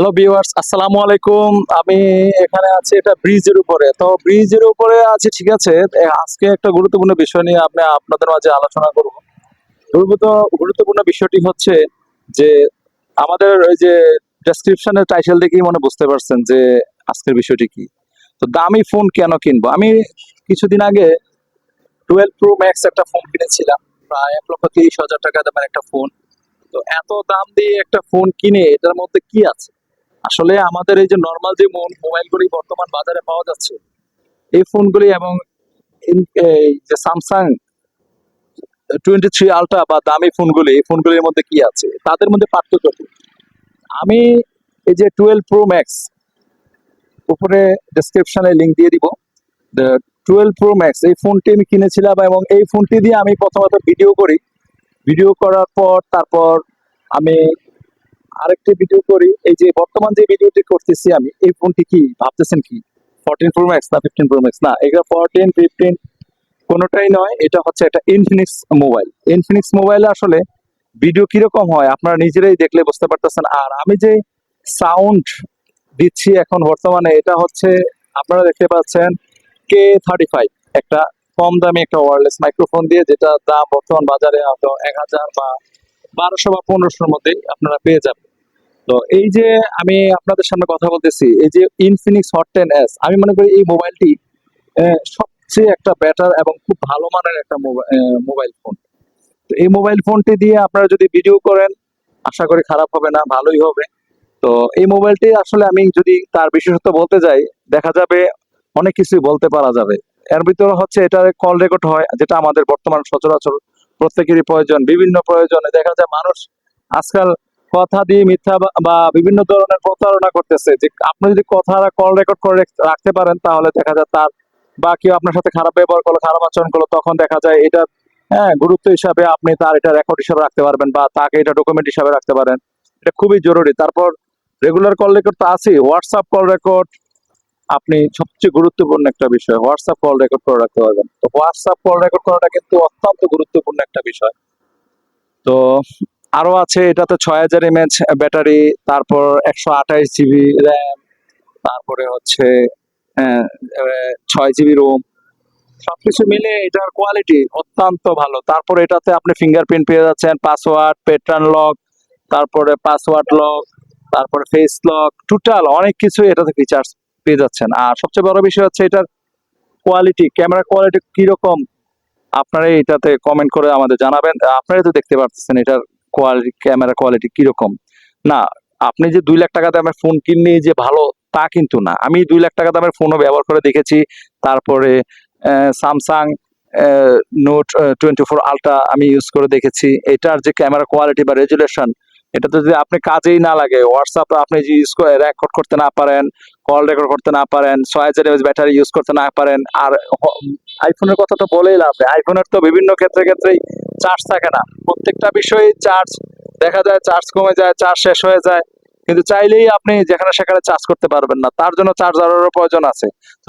Hello viewers আসসালামু আলাইকুম। আমি এখানে আছি এটা ব্রিজের উপরে। তো ব্রিজের উপরে আছি, ঠিক আছে? আজকে একটা গুরুত্বপূর্ণ বিষয় নিয়ে আপনি আপনাদের মাঝে আলোচনা করব। গুরুত্ব গুরুত্বপূর্ণ বিষয়টি হচ্ছে যে আমাদের ওই যে ডেসক্রিপশনের টাইটেল দেখেই মনে বুঝতে পারছেন যে আজকের বিষয়টি কি। তো দামি ফোন কেন কিনবো? আমি কিছুদিন আগে টুয়েলভ প্রো ম্যাক্স একটা ফোন কিনেছিলাম, প্রায় এক লক্ষ তিরিশ হাজার টাকা দামের একটা ফোন তো এত দাম দিয়ে একটা ফোন কিনে এটার মধ্যে কি আছে? আসলে আমাদের এই যে নর্মাল যে মোবাইলগুলি বর্তমান বাজারে পাওয়া যাচ্ছে, এই ফোনগুলি এবং যে স্যামসাং টোয়েন্টি থ্রি আলট্রা বা দামি ফোনগুলি এই ফোনগুলির মধ্যে কি আছে? তাদের মধ্যে পার্থক্য কি? আমি এই যে টুয়েলভ প্রো ম্যাক্স উপরে ডেসক্রিপশনে লিঙ্ক দিয়ে দিব। টুয়েলভ প্রো ম্যাক্স এই ফোনটি আমি কিনেছিলাম এবং এই ফোনটি দিয়ে আমি প্রথমত ভিডিও করি। ভিডিও করার পর, তারপর আমি আরেকটি ভিডিও করি। এই যে বর্তমান যে ভিডিওটি করতেছি আমি, এই ফোনটি কি? ভাবতেছেন কি? ফোরটিন প্রো ম্যাক্স না ফিফটিন প্রো ম্যাক্স না এটা ফোরটিন ফিফটিন কোনোটাই নয়, এটা হচ্ছে একটা ইনফিনিক্স মোবাইল ইনফিনিক্স মোবাইলে আসলে ভিডিও কীরকম হয়, আপনারা নিজেরাই দেখলে বুঝতে পারতেছেন। আর আমি যে সাউন্ড দিচ্ছি এখন বর্তমানে, এটা হচ্ছে আপনারা দেখতে পাচ্ছেন কে থার্টি ফাইভ একটা কম দামি একটা ওয়ারলেস মাইক্রোফোন দিয়ে যেটা দাম বর্তমান বাজারে হয়তো এক হাজার বা বারোশো বা পনেরোশোর মধ্যে আপনারা পেয়ে যাবেন। তো এই যে আমি আপনাদের সামনে কথা বলতেছি, এই যে ইনফিনিক্স হট টেন এস আমি মনে করি এই মোবাইলটি সবচেয়ে একটা বেটার এবং খুব ভালো মানের একটা মোবাইল ফোন তো এই মোবাইল ফোনটি দিয়ে আপনারা যদি ভিডিও করেন, আশা করি খারাপ হবে না, ভালোই হবে। তো এই মোবাইলটি আসলে আমি যদি তার বিশেষত্ব বলতে যাই, দেখা যাবে অনেক কিছুই বলতে পারা যাবে। এর ভিতরে হচ্ছে এটা কল রেকর্ড হয়, যেটা আমাদের বর্তমান সচরাচর প্রত্যেকেরই প্রয়োজন, বিভিন্ন প্রয়োজনে। দেখা যায় মানুষ আজকাল কথা দিয়ে মিথ্যা বা- বিভিন্ন ধরনের প্রতারণা করতেছে, যে আপনি যদি কথা কল রেকর্ড করে রাখতে পারেন, তাহলে দেখা যায় তার বা কেউ আপনার সাথে খারাপ ব্যবহার করল, খারাপ আচরণ করল, তখন দেখা যায় এটা হ্যাঁ গুরুত্ব হিসাবে আপনি তার এটা রেকর্ড হিসাবে রাখতে পারবেন বা তাকে এটা ডকুমেন্ট হিসাবে রাখতে পারেন। এটা খুবই জরুরি। তারপর রেগুলার কল রেকর্ড তো আছে হোয়াটসঅ্যাপ কল রেকর্ড আপনি সবচেয়ে গুরুত্বপূর্ণ একটা বিষয়। হোয়াটসঅ্যাপ কল রেকর্ড করে রাখতে পারবেন। তো হোয়াটসঅ্যাপ কল রেকর্ড করাটা কিন্তু অত্যন্ত গুরুত্বপূর্ণ একটা বিষয়। তো আরও আছে, এটাতে ছয় হাজার এমএচ ব্যাটারি তারপর একশো আঠাইশ জিবি র্যাম তারপরে হচ্ছে ছয় জিবি রোম সবকিছু মিলে এটার কোয়ালিটি অত্যন্ত ভালো। তারপরে এটাতে আপনি ফিঙ্গারপ্রিন্ট পেয়ে যাচ্ছেন পাসওয়ার্ড পেটার্ন লক তারপরে পাসওয়ার্ড লক তারপরে ফেস লক টোটাল অনেক কিছু এটাতে ফিচার্স পেয়ে যাচ্ছেন। আর সবচেয়ে বড় বিষয় হচ্ছে এটার কোয়ালিটি ক্যামেরা কোয়ালিটি কীরকম আপনারা এটাতে কমেন্ট করে আমাদের জানাবেন। আপনারা তো দেখতে পাচ্ছেন এটার কোয়ালিটি ক্যামেরা কোয়ালিটি কীরকম? না, আপনি যে দুই লাখ টাকা দামের ফোন কিনলে যে ভালো, তা কিন্তু না। আমি দুই লাখ টাকা দামের ফোনও ব্যবহার করে দেখেছি। তারপরে Samsung note twenty four ultra আমি ইউজ করে দেখেছি। এটার যে ক্যামেরা কোয়ালিটি বা রেজুলেশন এটাতে যদি আপনি কাজেই না লাগে হোয়াটসঅ্যাপ আপনি যদি ইউজ করে রেকর্ড করতে না পারেন কল রেকর্ড করতে না পারেন, ছয় হাজার ব্যাটারি ইউজ করতে না পারেন, আর আইফোনের কথা তো বলেই লাভ আইফোনের তো বিভিন্ন ক্ষেত্রে ক্ষেত্রেই চার্জ থাকে না। প্রত্যেকটা বিষয়ে চার্জ দেখা যায় চার্জ কমে যায় চার্জ শেষ হয়ে যায়। কিন্তু চাইলেই আপনি যেখানে সেখানে চার্জ করতে পারবেন না। তার জন্য চার্জারেরও প্রয়োজন আছে।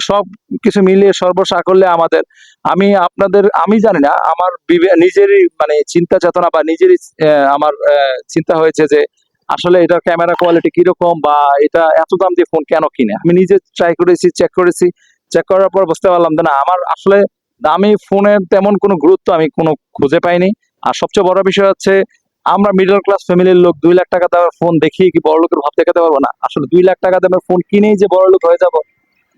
সব কিছু মিলিয়ে সর্বসা করলে আমাদের, আমি আপনাদের, আমি জানি না, আমার নিজেরই মানে চিন্তা চেতনা বা নিজেরই আমার চিন্তা হয়েছে যে আসলে এটার ক্যামেরা কোয়ালিটি কীরকম বা এটা এত দাম দিয়ে ফোন কেন কিনে? আমি নিজে ট্রাই করেছি চেক করেছি। চেক করার পর বুঝতে পারলাম যে না, আমার আসলে দামি ফোনের তেমন কোনো গুরুত্ব আমি কোনো খুঁজে পাইনি। আর সবচেয়ে বড় বিষয় হচ্ছে আমরা মিডল ক্লাস ফ্যামিলির লোক দুই লাখ টাকা দামের ফোন দেখিয়ে কি বড় লোকের ভাব দেখাতে পারব না? আসলে দুই লাখ টাকা দামের ফোন কিনেই যে বড় লোক হয়ে যাব,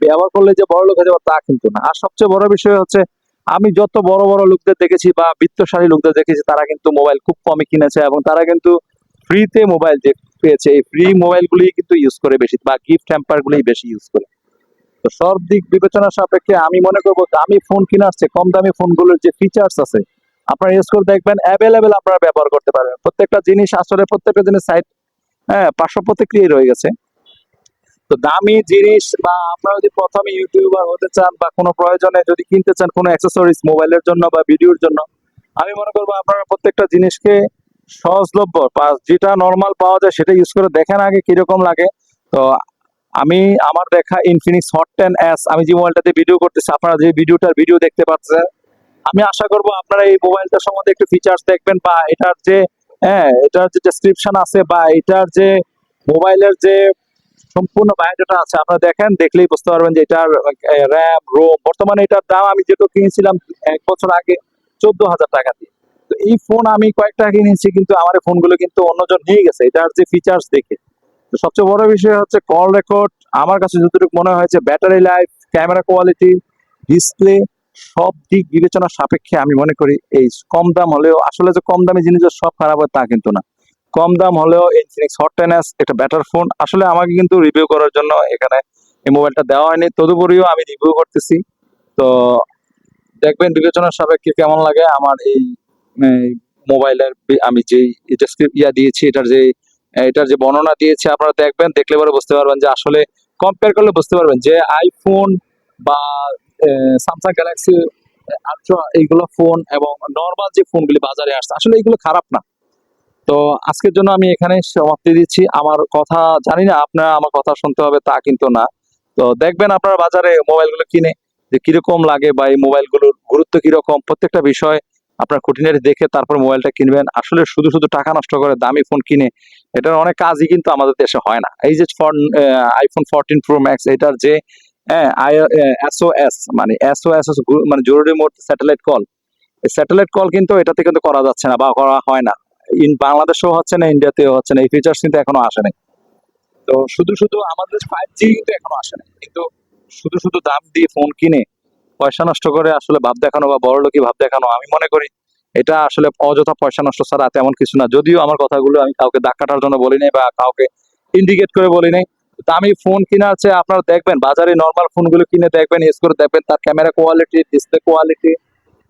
ব্যবহার করলে যে বড় লোক হয়ে যাব, তা কিন্তু না। আর সবচেয়ে বড় বিষয় হচ্ছে, আমি যত বড় বড় লোকদের দেখেছি বা বিত্তশালী লোকদের দেখেছি, তারা কিন্তু মোবাইল খুব কমই কিনেছে এবং তারা কিন্তু ফ্রিতে মোবাইল যে পেয়েছে, এই ফ্রি মোবাইলগুলি কিন্তু ইউজ করে বেশি বা গিফট হ্যাম্পার গুলি বেশি ইউজ করে। তো সব দিক বিবেচনা সাপেক্ষে আমি মনে করব, দামি ফোন কিনে আসছে, কম দামি ফোনগুলোর যে ফিচার্স আছে আপনারা ইউজ করে দেখবেন অ্যাভেলেবেল আপনারা ব্যবহার করতে পারবেন প্রত্যেকটা জিনিস আসলে প্রত্যেকটা জিনিস সাইড হ্যাঁ পার্শ্ব প্রতিক্রিয়া রয়ে গেছে। তো দামি জিনিস বা আপনারা যদি প্রথমে ইউটিউবার হতে চান বা কোনো প্রয়োজনে যদি কিনতে চান কোনো অ্যাক্সেসরিজ মোবাইলের জন্য বা ভিডিওর জন্য, আমি মনে করব আপনারা প্রত্যেকটা জিনিসকে সহজলভ্য যেটা নর্মাল পাওয়া যায় সেটা ইউজ করে দেখেন আগে কীরকম লাগে। তো আমি, আমার দেখা ইনফিনিক্স হট টেন এস আমি যে মোবাইলটাতে ভিডিও করতেছি, আপনারা যে ভিডিওটার ভিডিও দেখতে পাচ্ছেন আমি আশা করব আপনারা এই মোবাইলটার সম্বন্ধে একটু ফিচার্স দেখবেন বা এটার যে হ্যাঁ এটার যে ডেসক্রিপশন আছে বা এটার যে মোবাইলের যে সম্পূর্ণ বায়োডাটা আছে, আপনারা দেখেন, দেখলেই বুঝতে পারবেন যে এটার র্যাম রোম বর্তমানে এটার দাম আমি যেটা কিনেছিলাম এক বছর আগে চোদ্দ হাজার টাকা দিয়ে। তো এই ফোন আমি কয়েকটা কিনেছি, কিন্তু আমার ফোনগুলো কিন্তু অন্যজন নিয়ে গেছে, এটার যে ফিচার্স দেখে। তো সবচেয়ে বড় বিষয় হচ্ছে কল রেকর্ড আমার কাছে যতটুকু মনে হয়েছে battery life camera quality display সব দিক বিবেচনা সাপেক্ষে আমি মনে করি এই কম দাম হলেও, আসলে যে কম দামি জিনিস সব খারাপ হয় তা কিন্তু না। কম দাম হলেও ইনফিনিক্স হট টেন এস একটা ব্যাটার ফোন আসলে আমাকে কিন্তু রিভিউ করার জন্য এখানে এই মোবাইলটা দেওয়া হয়নি। তদুপরিও আমি রিভিউ করতেছি। তো দেখবেন বিবেচনার সাপেক্ষে কেমন লাগে আমার এই মোবাইলের বি- আমি ডেসক্রিপ ইয়া দিয়েছি, এটার যে এটার যে বর্ণনা দিয়েছি, আপনারা দেখবেন, দেখলে পরে বুঝতে পারবেন যে আসলে কম্পেয়ার করলে বুঝতে পারবেন যে আইফোন বা স্যামসাং গ্যালাক্সি আলট্রা এইগুলো ফোন এবং নর্মাল যে ফোনগুলি বাজারে আসছে, আসলে এগুলো খারাপ না। তো আজকের জন্য আমি এখানে সমাপ্তি দিচ্ছি। আমার কথা জানি না, আপনারা আমার কথা শুনতে হবে তা কিন্তু না। তো দেখবেন আপনারা বাজারে মোবাইলগুলো কিনে, যে কীরকম লাগে বা এই মোবাইলগুলোর গুরুত্ব কীরকম, প্রত্যেকটা বিষয় আপনার খুঁটিনাটি দেখে তারপর মোবাইলটা কিনবেন। আসলে শুধু শুধু টাকা নষ্ট করে দামি ফোন কিনে, এটার অনেক কাজই কিন্তু আমাদের দেশে হয় না। এই যে phone iPhone fourteen pro max এটার যে এসওএস মানে এসওএস মানে জরুরি mode satellite call satellite call কিন্তু এটাতে কিন্তু করা যাচ্ছে না বা করা হয় না। ইন বাংলাদেশেও হচ্ছে না, ইন্ডিয়াতেও হচ্ছে না, এই ফিচার্স কিন্তু এখনও আসে নাই। তো শুধু শুধু আমাদের ফাইভ জি কিন্তু এখনও আসে নাই। কিন্তু শুধু শুধু দাম দিয়ে ফোন কিনে পয়সা নষ্ট করে আসলে ভাব দেখানো বা বড় লোকই ভাব দেখানো, আমি মনে করি এটা আসলে অযথা পয়সা নষ্ট ছাড়া তেমন কিছু না। যদিও আমার কথাগুলো আমি কাউকে দাগ কাটার জন্য বলি নাই বা কাউকে ইন্ডিকেট করে বলি নাই দামি ফোন কিনা আছে, আপনারা দেখবেন। বাজারে নর্মাল ফোনগুলো কিনে দেখবেন ইউজ করে দেখবেন, তার ক্যামেরা কোয়ালিটি ডিসপ্লে কোয়ালিটি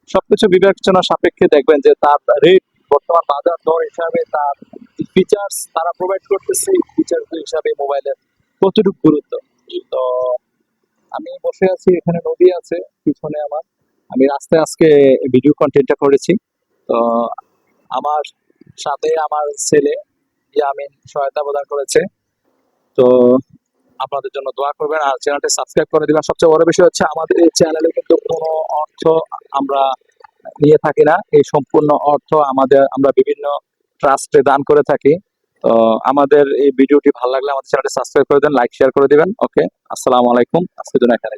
সবকিছু বিবেচনা সাপেক্ষে দেখবেন যে তার রেট বর্তমান বাজার দর হিসাবে, তার ফিচার্স তারা প্রোভাইড করতেছে ফিচার হিসাবে মোবাইলের কতটুকু গুরুত্ব। তো আমি বসে আছি, এখানে নদী আছে, পিছনে আমার। আমি রাস্তায় আজকে ভিডিও কন্টেন্টটা করেছি। তো আমার সাথে আমার ছেলে ইয়ামিন সহায়তা প্রদান করেছে। তো আপনাদের জন্য দোয়া করবেন আর চ্যানেলটি সাবস্ক্রাইব করে দিবেন। সবচেয়ে বড় বিষয় হচ্ছে আমাদের এই চ্যানেলে কিন্তু কোনো অর্থ আমরা নিয়ে থাকি না। এই সম্পূর্ণ অর্থ আমাদের, আমরা বিভিন্ন ট্রাস্টে দান করে থাকি। তো আমাদের এই ভিডিওটি ভালো লাগলে আমাদের চ্যানেলটি সাবস্ক্রাইব করে দেন লাইক শেয়ার করে দিবেন। ওকে আসসালামু আলাইকুম। আজকের জন্য এখানে।